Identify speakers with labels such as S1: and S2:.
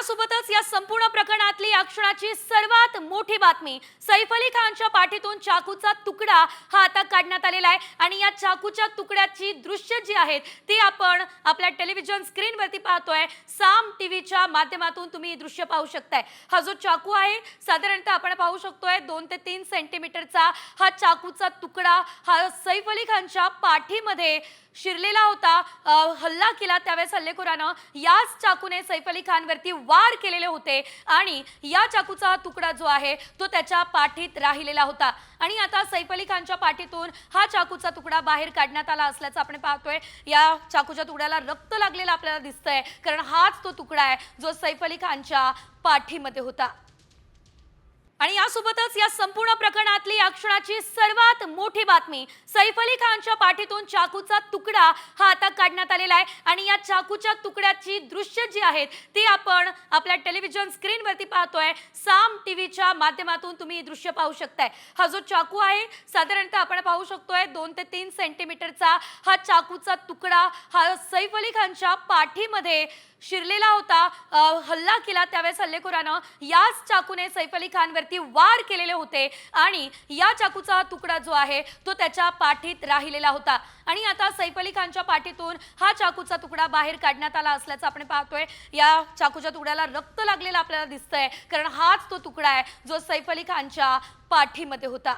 S1: यासोबतच या संपूर्ण प्रकरणातली या क्षणाची सर्वात मोठी बातमी सैफ अली खानच्या पाठीतून चाकूचा तुकडा हा आता काढण्यात आलेला आहे. आणि या चाकूच्या तुकड्याची दृश्य जी आहेत ती आपण आपल्या टेलिव्हिजन स्क्रीनवरती पाहतोय. साम टीव्हीच्या माध्यमातून तुम्ही दृश्य पाहू शकताय. हा जो चाकू आहे साधारणतः आपण पाहू शकतोय दोन ते तीन सेंटीमीटरचा हा चाकूचा तुकडा हा सैफ अली खानच्या पाठीमध्ये शिरलेला होता हल्ला केला त्यावेळेस हल्लेखोरानं. याच चाकूने सैफ अली खानवरती वार केलेले होते. आणि या चाकूचा तुकडा जो आहे तो त्याच्या पाठीत राहिलेला होता. आणि आता सैफ अली खानच्या पाठीतून हा चाकूचा तुकडा बाहेर काढण्यात आला असल्याचं आपण पाहतोय. या चाकूच्या तुकड्याला रक्त लागलेलं आपल्याला दिसतंय. कारण हाच तो तुकडा आहे जो सैफ अली खानच्या पाठीमध्ये होता. आणि यासोबतच या संपूर्ण प्रकरणातली या क्षणाची सर्वात मोठी बातमी सैफ अली खानच्या पाठीतून चाकूचा तुकडा हा आता काढण्यात आलेला आहे. आणि या चाकूच्या तुकड्याची दृश्य जी आहेत ती आपण आपल्या टेलिव्हिजन स्क्रीनवरती पाहतोय. साम टीव्हीच्या माध्यमातून तुम्ही ही दृश्य पाहू शकताय. हा जो चाकू आहे साधारणतः आपण पाहू शकतोय दोन ते तीन सेंटीमीटरचा हा चाकूचा तुकडा हा सैफ अली खानच्या पाठीमध्ये शिरलेला होता हल्ला केला त्यावेळेस हल्लेखोरानं. याच चाकूने सैफ अली खानवरती वार केलेले होते आणि या चाकूचा हा तुकडा जो आहे तो त्याच्या पाठीत राहिलेला होता. आणि आता सैफ अली खानच्या पाठीतून हा चाकूचा तुकडा बाहेर काढण्यात आला असल्याचं आपण पाहतोय. या चाकूच्या तुकड्याला रक्त लागलेलं आपल्याला दिसतंय कारण हाच तो तुकडा आहे जो सैफ अली खानच्या पाठीमध्ये होता.